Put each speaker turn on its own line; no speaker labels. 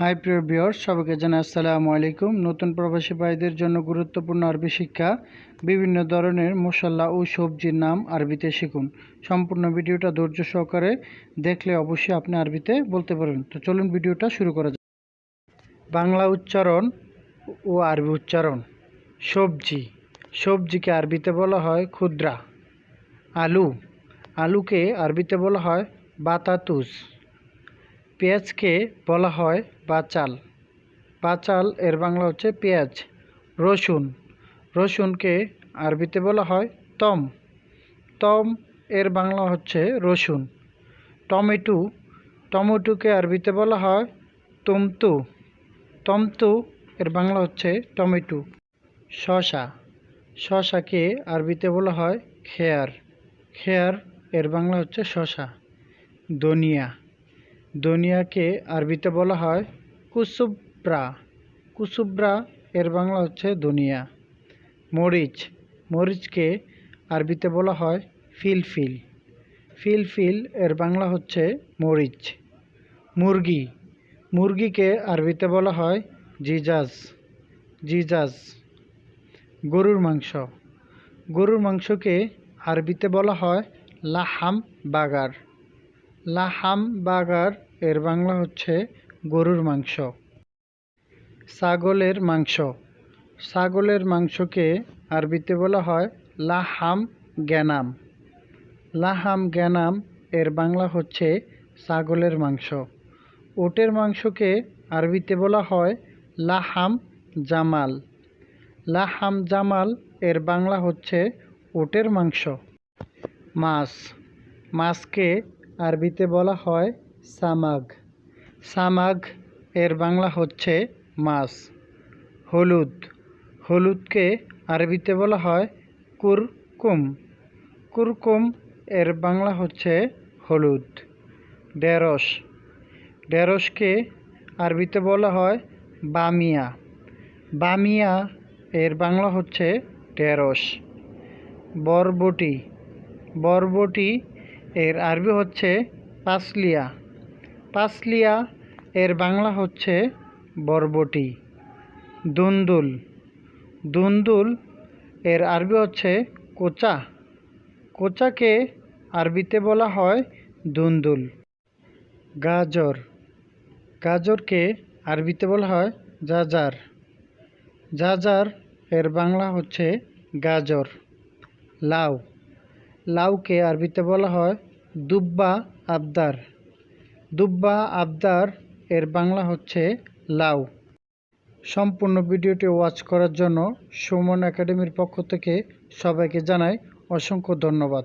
High প্রিয় বিয়র সবাইকে জানাই আসসালামু আলাইকুম। নতুন প্রবাসী ভাইদের জন্য গুরুত্বপূর্ণ আরবি শিক্ষা, বিভিন্ন ধরনের মশলা ও সবজির নাম আরবিতে শিখুন। সম্পূর্ণ ভিডিওটা ধৈর্য সহকারে দেখলে অবশ্যই আপনি আরবিতে বলতে পারবেন। তো চলুন ভিডিওটা শুরু করা যাক। বাংলা উচ্চারণ ও আরবি উচ্চারণ। সবজি। সবজিকে আরবিতে বলা হয় ক্ষুদ্রা আলু। আলুকে আরবিতে বলা হয় বাতাতুস। পেঁয়াজকে বলা হয় বাচাল। বাচাল এর বাংলা হচ্ছে পেঁয়াজ। রসুন। রসুনকে আরবিতে বলা হয় তম তম এর বাংলা হচ্ছে রসুন। টমেটো। টমেটোকে আরবিতে বলা হয় তমতু তমতু এর বাংলা হচ্ছে টমেটো। শশা শশাকে আরবিতে বলা হয় খেয়ার। খেয়ার এর বাংলা হচ্ছে শশা দনিয়া দনিয়াকে আরবিতে বলা হয় কুসুব্রা। কুসুব্রা এর বাংলা হচ্ছে দুনিয়া। মরিচ। মরিচকে আরবিতে বলা হয় ফিলফিল। ফিলফিল এর বাংলা হচ্ছে মরিচ। মুরগি। মুরগিকে আরবিতে বলা হয় জিজাজ জিজাজ গরুর মাংস। গরুর মাংসকে আরবিতে বলা হয় লাহাম বাগার। লাহাম বাগার এর বাংলা হচ্ছে গরুর মাংস। ছাগলের মাংস। ছাগলের মাংসকে আরবিতে বলা হয় লাহাম গ্যানাম। লাহাম গ্যানাম এর বাংলা হচ্ছে ছাগলের মাংস। ওটের মাংসকে আরবিতে বলা হয় লাহাম জামাল। লাহাম জামাল এর বাংলা হচ্ছে ওটের মাংস। মাছ। মাছকে আরবিতে বলা হয় সামাগ। সামাগ এর বাংলা হচ্ছে মাছ। হলুদ। হলুদকে আরবিতে বলা হয় কুরকুম। কুরকুম এর বাংলা হচ্ছে হলুদ। ঢেঁড়স। ঢেঁড়সকে আরবিতে বলা হয় বামিয়া। বামিয়া এর বাংলা হচ্ছে ঢেঁড়স। বরবটি। বরবটি এর আরবি হচ্ছে পাসলিয়া। পাসলিয়া এর বাংলা হচ্ছে বরবটি, দুন্দুল। দুন্দুল এর আরবি হচ্ছে কোচা। কোচাকে আরবিতে বলা হয় দুন্দুল। গাজর। গাজরকে আরবিতে বলা হয় জাজার। জাজার এর বাংলা হচ্ছে গাজর। লাউ। লাউকে আরবিতে বলা হয় দুব্বা আবদার। দুব্বা আবদার এর বাংলা হচ্ছে লাউ। সম্পূর্ণ ভিডিওটি ওয়াচ করার জন্য সুমন একাডেমির পক্ষ থেকে সবাইকে জানাই অসংখ্য ধন্যবাদ।